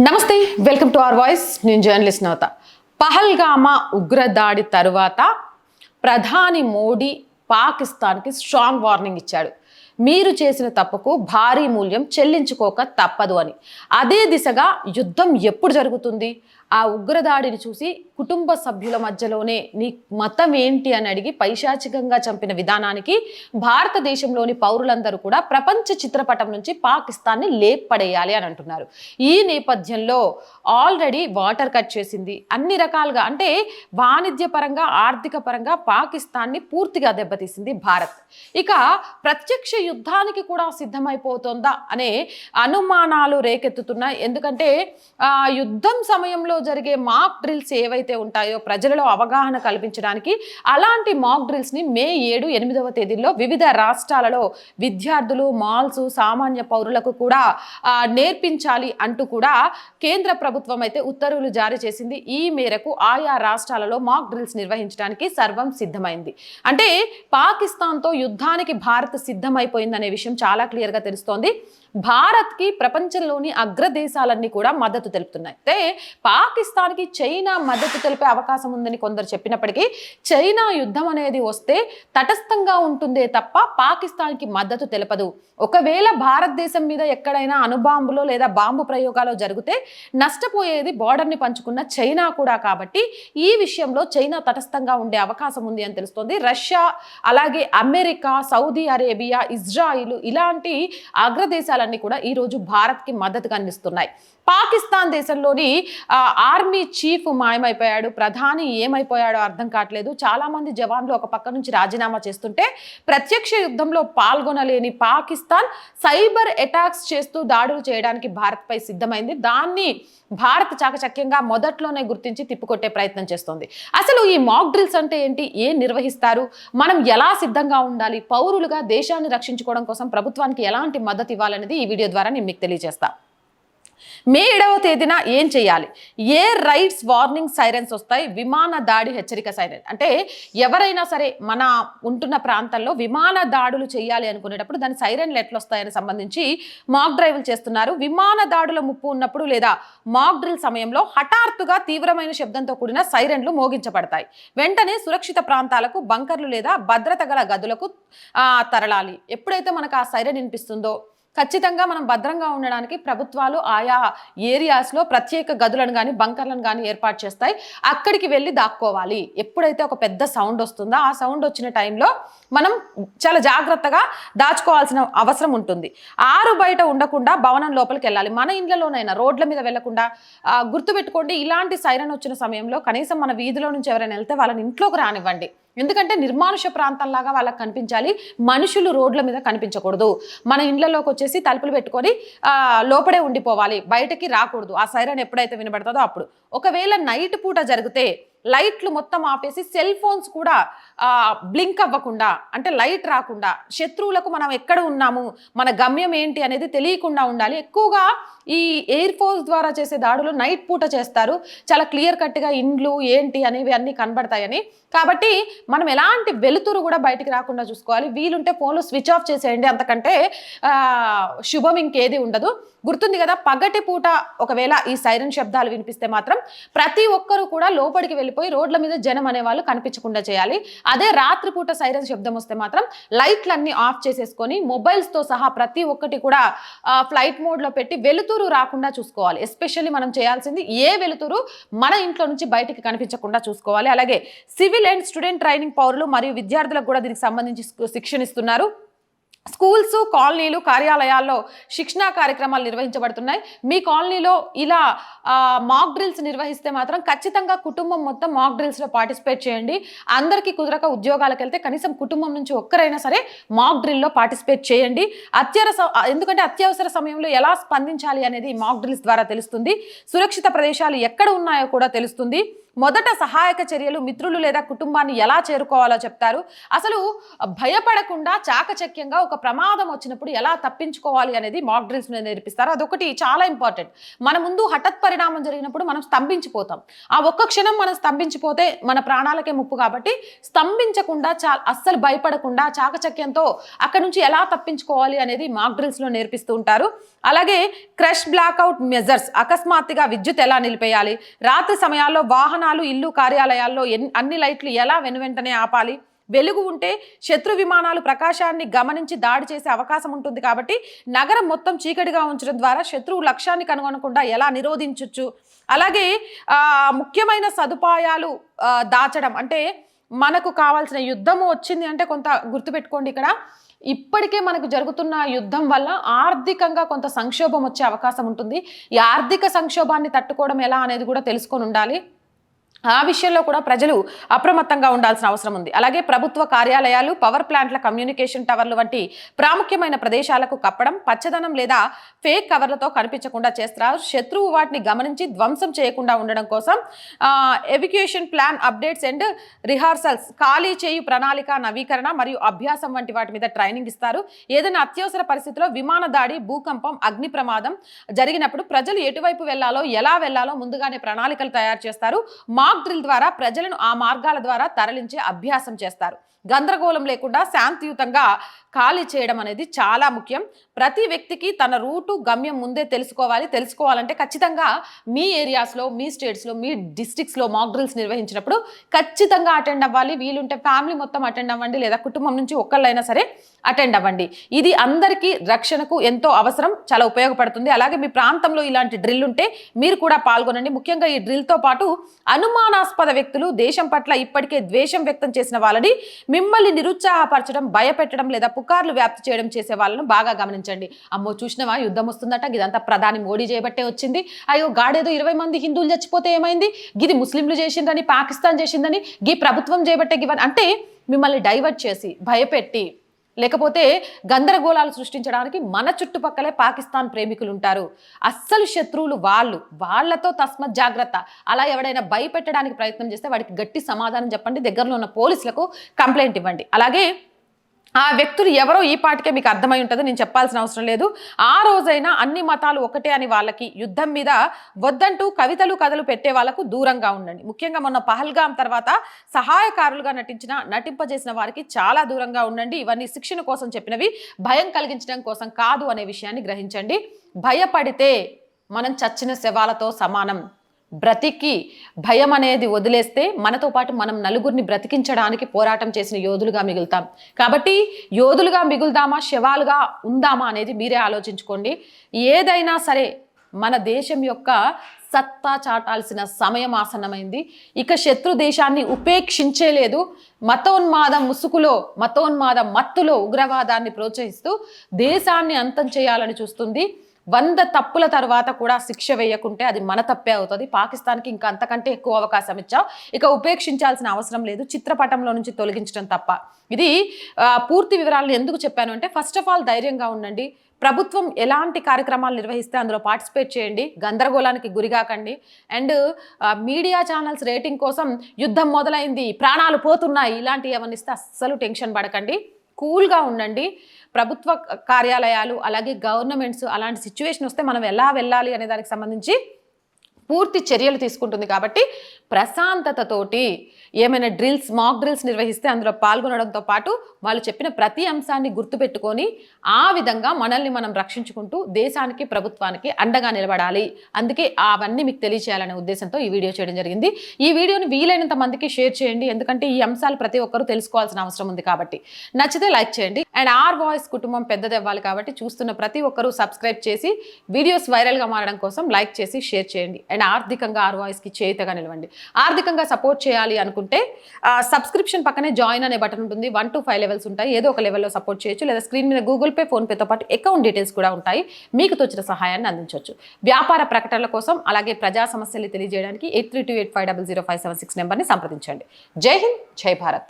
నమస్తే welcome to our voice. నేను journalist నవత. పహల్గామా ఉగ్రదాడి తరువాత ప్రధాని మోడీ పాకిస్తాన్కి స్ట్రాంగ్ వార్నింగ్ ఇచ్చాడు. మీరు చేసిన తప్పుకు భారీ మూల్యం చెల్లించుకోక తప్పదు అని. అదే దిశగా యుద్ధం ఎప్పుడు జరుగుతుంది? ఆ ఉగ్రదాడిని చూసి కుటుంబ సభ్యుల మధ్యలోనే నీ మతం ఏంటి అని అడిగి పైశాచికంగా చంపిన విధానానికి భారతదేశంలోని పౌరులందరూ కూడా ప్రపంచ చిత్రపటం నుంచి పాకిస్తాన్ని లేపడేయాలి అని అంటున్నారు. ఈ నేపథ్యంలో ఆల్రెడీ వాటర్ కట్ చేసింది. అన్ని రకాలుగా అంటే వాణిజ్య పరంగా ఆర్థిక పరంగా పాకిస్తాన్ని పూర్తిగా దెబ్బతీసింది భారత్. ఇక ప్రత్యక్ష యుద్ధానికి కూడా సిద్ధమైపోతుందా అనే అనుమానాలు రేకెత్తుతున్నాయి. ఎందుకంటే యుద్ధం సమయంలో జరిగే మాక్ డ్రిల్స్ ఏవైతే ఉంటాయో ప్రజలలో అవగాహన కల్పించడానికి అలాంటి మాక్ డ్రిల్స్ని మే ఏడు ఎనిమిదవ తేదీల్లో వివిధ రాష్ట్రాలలో విద్యార్థులు మాల్స్ సామాన్య పౌరులకు కూడా నేర్పించాలి అంటూ కూడా కేంద్ర ప్రభుత్వం అయితే ఉత్తర్వులు జారీ చేసింది. ఈ మేరకు ఆయా రాష్ట్రాలలో మాక్ డ్రిల్స్ నిర్వహించడానికి సర్వం సిద్ధమైంది. అంటే పాకిస్తాన్తో యుద్ధానికి భారత్ సిద్ధమైపోయిందనే విషయం చాలా క్లియర్గా తెలుస్తోంది. భారత్కి ప్రపంచంలోని అగ్రదేశాలన్నీ కూడా మద్దతు తెలుపుతున్నాయి. అయితే పాకిస్తాన్కి చైనా మద్దతు తెలిపే అవకాశం ఉందని కొందరు చెప్పినప్పటికీ చైనా యుద్ధం అనేది వస్తే తటస్థంగా ఉంటుందే తప్ప పాకిస్తాన్కి మద్దతు తెలపదు. ఒకవేళ భారతదేశం మీద ఎక్కడైనా అణుబాంబులో లేదా బాంబు ప్రయోగాలు జరిగితే నష్టపోయేది బార్డర్ని పంచుకున్న చైనా కూడా కాబట్టి ఈ విషయంలో చైనా తటస్థంగా ఉండే అవకాశం ఉంది అని తెలుస్తోంది. రష్యా అలాగే అమెరికా సౌదీ అరేబియా ఇజ్రాయిల్ ఇలాంటి అగ్రదేశాల అగ్రదేశాలన్నీ కూడా ఈరోజు భారత్కి మద్దతుగా అందిస్తున్నాయి. పాకిస్తాన్ దేశంలోని ఆర్మీ చీఫ్ మాయమైపోయాడు ప్రధాని ఏమైపోయాడో అర్థం కావట్లేదు. చాలా మంది జవాన్లు ఒక పక్క నుంచి రాజీనామా చేస్తుంటే ప్రత్యక్ష యుద్ధంలో పాల్గొనలేని పాకిస్తాన్ సైబర్ అటాక్స్ చేస్తూ దాడులు చేయడానికి భారత్పై సిద్ధమైంది. దాన్ని భారత్ చాకచక్యంగా మొదట్లోనే గుర్తించి తిప్పికొట్టే ప్రయత్నం చేస్తుంది. అసలు ఈ మాక్ డ్రిల్స్ అంటే ఏంటి? ఏం నిర్వహిస్తారు? మనం ఎలా సిద్ధంగా ఉండాలి? పౌరులుగా దేశాన్ని రక్షించుకోవడం కోసం ప్రభుత్వానికి ఎలాంటి మద్దతు ఇవ్వాలనేది ఈ వీడియో ద్వారా నేను మీకు తెలియజేస్తా. మే ఏడవ తేదీన ఏం చేయాలి? ఏ రైట్స్ వార్నింగ్ సైరన్స్ వస్తాయి? విమాన దాడి హెచ్చరిక సైరన్. అంటే ఎవరైనా సరే మన ఉంటున్న ప్రాంతంలో విమాన దాడులు చేయాలి అనుకునేటప్పుడు దాని సైరన్లు ఎట్లా వస్తాయని సంబంధించి మాక్ డ్రైవ్లు చేస్తున్నారు. విమాన దాడుల ముప్పు ఉన్నప్పుడు లేదా మాక్ డ్రిల్ సమయంలో హఠాత్తుగా తీవ్రమైన శబ్దంతో కూడిన సైరన్లు మోగించబడతాయి. వెంటనే సురక్షిత ప్రాంతాలకు బంకర్లు లేదా భద్రత గల గదులకు తరలాలి. ఎప్పుడైతే మనకు ఆ సైరన్ వినిపిస్తుందో ఖచ్చితంగా మనం భద్రంగా ఉండడానికి ప్రభుత్వాలు ఆయా ఏరియాస్లో ప్రత్యేక గదులను కానీ బంకర్లను కానీ ఏర్పాటు చేస్తాయి. అక్కడికి వెళ్ళి దాక్కోవాలి. ఎప్పుడైతే ఒక పెద్ద సౌండ్ వస్తుందో ఆ సౌండ్ వచ్చిన టైంలో మనం చాలా జాగ్రత్తగా దాచుకోవాల్సిన అవసరం ఉంటుంది. ఆరు బయట ఉండకుండా భవనం లోపలికి వెళ్ళాలి. మన ఇండ్లలోనైనా రోడ్ల మీద వెళ్ళకుండా గుర్తుపెట్టుకోండి ఇలాంటి సైరన్ వచ్చిన సమయంలో కనీసం మన వీధిలో నుంచి ఎవరైనా వెళ్తే వాళ్ళని ఇంట్లోకి రానివ్వండి. ఎందుకంటే నిర్మానుష ప్రాంతంలాగా వాళ్ళకి కనిపించాలి. మనుషులు రోడ్ల మీద కనిపించకూడదు. మన ఇండ్లలోకి వచ్చేసి తలుపులు పెట్టుకొని లోపడే ఉండిపోవాలి. బయటకి రాకూడదు. ఆ సైరన్ ఎప్పుడైతే వినబడుతుందో అప్పుడు. ఒకవేళ నైట్ పూట జరిగితే లైట్లు మొత్తం ఆపేసి సెల్ ఫోన్స్ కూడా బ్లింక్ అవ్వకుండా అంటే లైట్ రాకుండా శత్రువులకు మనం ఎక్కడ ఉన్నాము మన గమ్యం ఏంటి అనేది తెలియకుండా ఉండాలి. ఎక్కువగా ఈ ఎయిర్ ఫోర్స్ ద్వారా చేసే దాడులు నైట్ పూట చేస్తారు. చాలా క్లియర్ కట్గా ఇండ్లు ఏంటి అనేవి అన్నీ కనబడతాయని. కాబట్టి మనం ఎలాంటి వెలుతురు కూడా బయటికి రాకుండా చూసుకోవాలి. వీలుంటే ఫోన్లు స్విచ్ ఆఫ్ చేసేయండి. అంతకంటే శుభం ఇంకేది ఉండదు. గుర్తుంది కదా పగటి పూట ఒకవేళ ఈ సైరన్ శబ్దాలు వినిపిస్తే మాత్రం ప్రతి ఒక్కరూ కూడా లోపలికి వెళ్ళి వెళ్ళిపోయి రోడ్ల మీద జనం అనేవాళ్ళు కనిపించకుండా చేయాలి. అదే రాత్రిపూట సైరన్ శబ్దం వస్తే మాత్రం లైట్లన్నీ ఆఫ్ చేసేసుకొని మొబైల్స్తో సహా ప్రతి ఒక్కటి కూడా ఫ్లైట్ మోడ్లో పెట్టి వెలుతురు రాకుండా చూసుకోవాలి. ఎస్పెషల్లీ మనం చేయాల్సింది ఏ వెలుతురు మన ఇంట్లో నుంచి బయటికి కనిపించకుండా చూసుకోవాలి. అలాగే సివిల్ అండ్ స్టూడెంట్ ట్రైనింగ్ పౌరులు మరియు విద్యార్థులకు కూడా దీనికి సంబంధించి శిక్షణ ఇస్తున్నారు స్కూల్స్ కాలనీలు కార్యాలయాల్లో శిక్షణా కార్యక్రమాలు నిర్వహించబడుతున్నాయి. మీ కాలనీలో ఇలా మాక్ డ్రిల్స్ నిర్వహిస్తే మాత్రం ఖచ్చితంగా కుటుంబం మొత్తం మాక్ డ్రిల్స్లో పార్టిసిపేట్ చేయండి. అందరికీ కుదరక ఉద్యోగాలకు వెళ్తే కనీసం కుటుంబం నుంచి ఒక్కరైనా సరే మాక్ డ్రిల్లో పార్టిసిపేట్ చేయండి. అత్యవసర ఎందుకంటే అత్యవసర సమయంలో ఎలా స్పందించాలి అనేది మాక్ డ్రిల్స్ ద్వారా తెలుస్తుంది. సురక్షిత ప్రదేశాలు ఎక్కడ ఉన్నాయో కూడా తెలుస్తుంది. మొదట సహాయక చర్యలు మిత్రులు లేదా కుటుంబాన్ని ఎలా చేరుకోవాలో చెప్తారు. అసలు భయపడకుండా చాకచక్యంగా ఒక ప్రమాదం వచ్చినప్పుడు ఎలా తప్పించుకోవాలి అనేది మాక్ డ్రిల్స్ మీద నేర్పిస్తారు. అదొకటి చాలా ఇంపార్టెంట్ మన ముందు హఠత్ పరిణామం జరిగినప్పుడు మనం స్తంభించిపోతాం. ఆ ఒక్క క్షణం మనం స్తంభించిపోతే మన ప్రాణాలకే ముప్పు కాబట్టి స్తంభించకుండా చా అస్సలు భయపడకుండా చాకచక్యంతో అక్కడ నుంచి ఎలా తప్పించుకోవాలి అనేది మాక్ డ్రిల్స్లో నేర్పిస్తూ ఉంటారు. అలాగే క్రష్ బ్లాక్అవుట్ మెజర్స్ అకస్మాత్తుగా విద్యుత్ ఎలా నిలిపేయాలి రాత్రి సమయాల్లో వాహనాలు ఇల్లు కార్యాలయాల్లో ఎన్- అన్ని లైట్లు ఎలా వెనువెంటనే ఆపాలి? వెలుగు ఉంటే శత్రు విమానాలు ప్రకాశాన్ని గమనించి దాడి చేసే అవకాశం ఉంటుంది కాబట్టి నగరం మొత్తం చీకటిగా ఉంచడం ద్వారా శత్రువు లక్ష్యాన్ని కనుగొనకుండా ఎలా నిరోధించవచ్చు అలాగే ముఖ్యమైన సదుపాయాలు దాచడం అంటే మనకు కావాల్సిన యుద్ధము వచ్చింది అంటే కొంత గుర్తుపెట్టుకోండి ఇక్కడ. ఇప్పటికే మనకు జరుగుతున్న యుద్ధం వల్ల ఆర్థికంగా కొంత సంక్షోభం వచ్చే అవకాశం ఉంటుంది. ఈ ఆర్థిక సంక్షోభాన్ని తట్టుకోవడం ఎలా అనేది కూడా తెలుసుకొని ఉండాలి. ఆ విషయంలో కూడా ప్రజలు అప్రమత్తంగా ఉండాల్సిన అవసరం ఉంది. అలాగే ప్రభుత్వ కార్యాలయాలు పవర్ ప్లాంట్ల కమ్యూనికేషన్ టవర్లు వంటి ప్రాముఖ్యమైన ప్రదేశాలకు కప్పడం పచ్చదనం లేదా ఫేక్ కవర్లతో కనిపించకుండా చేస్తారు. శత్రువు వాటిని గమనించి ధ్వంసం చేయకుండా ఉండడం కోసం evacuation plan updates and rehearsals ఖాళీ చేయు ప్రణాళిక నవీకరణ మరియు అభ్యాసం వంటి వాటి మీద ట్రైనింగ్ ఇస్తారు. ఏదైనా అత్యవసర పరిస్థితిలో విమాన దాడి భూకంపం అగ్ని ప్రమాదం జరిగినప్పుడు ప్రజలు ఎటువైపు వెళ్ళాలో ఎలా వెళ్ళాలో ముందుగానే ప్రణాళికలు తయారు చేస్తారు. మాక్ డ్రిల్ ద్వారా ప్రజలను ఆ మార్గాల ద్వారా తరలించే అభ్యాసం చేస్తారు. గందరగోళం లేకుండా శాంతియుతంగా ఖాళీ చేయడం అనేది చాలా ముఖ్యం. ప్రతి వ్యక్తికి తన రూటు గమ్యం ముందే తెలుసుకోవాలి. తెలుసుకోవాలంటే ఖచ్చితంగా మీ ఏరియాస్లో మీ స్టేట్స్లో మీ డిస్టిక్స్లో మాక్ డ్రిల్స్ నిర్వహించినప్పుడు ఖచ్చితంగా అటెండ్ అవ్వాలి. వీలుంటే ఫ్యామిలీ మొత్తం అటెండ్ అవ్వండి. లేదా కుటుంబం నుంచి ఒక్కళ్ళైనా సరే అటెండ్ అవ్వండి. ఇది అందరికీ రక్షణకు ఎంతో అవసరం చాలా ఉపయోగపడుతుంది. అలాగే మీ ప్రాంతంలో ఇలాంటి డ్రిల్ ఉంటే మీరు కూడా పాల్గొనండి. ముఖ్యంగా ఈ డ్రిల్తో పాటు అనుమానాస్పద వ్యక్తులు దేశం పట్ల ఇప్పటికే ద్వేషం వ్యక్తం చేసిన వాళ్ళని మిమ్మల్ని నిరుత్సాహపరచడం భయపెట్టడం లేదా పుకార్లు వ్యాప్తి చేయడం చేసే వాళ్ళను బాగా గమనించండి. అమ్మో చూసినవా? యుద్ధం వస్తుందట ఇదంతా ప్రధాని మోడీ చేయబట్టే వచ్చింది. అయ్యో గాడేదో ఇరవై మంది హిందువులు చచ్చిపోతే ఏమైంది? గిది ముస్లింలు చేసిందని పాకిస్తాన్ చేసిందని గీ ప్రభుత్వం చేయబట్టే గివని అంటే మిమ్మల్ని డైవర్ట్ చేసి భయపెట్టి లేకపోతే గందరగోళాలు సృష్టించడానికి మన చుట్టుపక్కలే పాకిస్తాన్ ప్రేమికులు ఉంటారు అస్సలు శత్రువులు వాళ్ళు వాళ్ళతో తస్మత్ జాగ్రత్త. అలా ఎవడైనా భయపెట్టడానికి ప్రయత్నం చేస్తే వాడికి గట్టి సమాధానం చెప్పండి దగ్గరలో ఉన్న పోలీసులకు కంప్లైంట్ ఇవ్వండి. అలాగే ఆ వ్యక్తులు ఎవరో ఈ పాటికే మీకు అర్థమై ఉంటుంది నేను చెప్పాల్సిన అవసరం లేదు. ఆ రోజైనా అన్ని మతాలు ఒకటే అని వాళ్ళకి యుద్ధం మీద వద్దంటూ కవితలు కథలు పెట్టే వాళ్ళకు దూరంగా ఉండండి. ముఖ్యంగా మొన్న పహల్గాం తర్వాత సహాయకారులుగా నటించిన నటింపజేసిన వారికి చాలా దూరంగా ఉండండి. ఇవన్నీ శిక్షణ కోసం చెప్పినవి భయం కలిగించడం కోసం కాదు అనే విషయాన్ని గ్రహించండి. భయపడితే మనం చచ్చిన శవాలతో సమానం. బ్రతికి భయం అనేది వదిలేస్తే మనతో పాటు మనం నలుగురిని బ్రతికించడానికి పోరాటం చేసిన యోధులుగా మిగులుతాం. కాబట్టి యోధులుగా మిగులుదామా శవాలుగా ఉందామా అనేది మీరే ఆలోచించుకోండి. ఏదైనా సరే మన దేశం యొక్క సత్తా చాటాల్సిన సమయం ఆసన్నమైంది. ఇక శత్రు దేశాన్ని ఉపేక్షించేలేదు. మతోన్మాదం ముసుగులో మతోన్మాద మత్తులో ఉగ్రవాదాన్ని ప్రోత్సహిస్తూ దేశాన్ని అంతం చేయాలని చూస్తుంది. వంద తప్పుల తర్వాత కూడా శిక్ష వేయకుంటే అది మన తప్పే అవుతుంది. పాకిస్తాన్కి ఇంకా అంతకంటే ఎక్కువ అవకాశం ఇచ్చాం ఇక ఉపేక్షించాల్సిన అవసరం లేదు. చిత్రపటంలో నుంచి తొలగించడం తప్ప. ఇది పూర్తి వివరాలను ఎందుకు చెప్పాను అంటే ఫస్ట్ ఆఫ్ ఆల్ ధైర్యంగా ఉండండి. ప్రభుత్వం ఎలాంటి కార్యక్రమాలు నిర్వహిస్తే అందులో పార్టిసిపేట్ చేయండి. గందరగోళానికి గురిగాకండి అండ్ మీడియా ఛానల్స్ రేటింగ్ కోసం యుద్ధం మొదలైంది. ప్రాణాలు పోతున్నాయి. ఇలాంటివి ఏమన్నా ఇస్తే అస్సలు టెన్షన్ పడకండి. కూల్గా ఉండండి. ప్రభుత్వ కార్యాలయాలు అలాగే గవర్నమెంట్స్ అలాంటి సిచ్యువేషన్ వస్తే మనం ఎలా వెళ్ళాలి అనే దానికి సంబంధించి పూర్తి చర్యలు తీసుకుంటుంది కాబట్టి ప్రశాంతతతోటి ఏమైనా డ్రిల్స్ మాక్ డ్రిల్స్ నిర్వహిస్తే అందులో పాల్గొనడంతో పాటు వాళ్ళు చెప్పిన ప్రతి అంశాన్ని గుర్తుపెట్టుకొని ఆ విధంగా మనల్ని మనం రక్షించుకుంటూ దేశానికి ప్రభుత్వానికి అండగా నిలబడాలి. అందుకే అవన్నీ మీకు తెలియచేయాలనే ఉద్దేశంతో ఈ వీడియో చేయడం జరిగింది. ఈ వీడియోని వీలైనంత మందికి షేర్ చేయండి. ఎందుకంటే ఈ అంశాలు ప్రతి ఒక్కరూ తెలుసుకోవాల్సిన అవసరం ఉంది కాబట్టి. నచ్చితే లైక్ చేయండి. అండ్ ఆర్ వాయిస్ కుటుంబం పెద్దదవ్వాలి కాబట్టి చూస్తున్న ప్రతి ఒక్కరూ సబ్స్క్రైబ్ చేసి వీడియోస్ వైరల్గా మారడం కోసం లైక్ చేసి షేర్ చేయండి. అండ్ ఆర్థికంగా ఆర్ వాయిస్కి చేతగా నిలవండి. ఆర్థికంగా సపోర్ట్ చేయాలి అనుకుంటే సబ్స్క్రిప్షన్ పక్కనే జాయిన్ అనే బటన్ ఉంటుంది. వన్ టు ఫైవ్ లెవెల్స్ ఉంటాయి. ఏదో ఒక లెవెల్లో సపోర్ట్ చేయొచ్చు. లేదా స్క్రీన్ మీద గూగుల్ పే ఫోన్పేతో పాటు అకౌంట్ డీటెయిల్స్ కూడా ఉంటాయి. మీకు తోచిన సహాయాన్ని అందించవచ్చు వ్యాపార ప్రకటనల కోసం అలాగే ప్రజా సమస్యలు తెలియజేయడానికి eight three two eight five double zero five seven six నెంబర్ని సంప్రదించండి. జై హింద్ జై భారత్.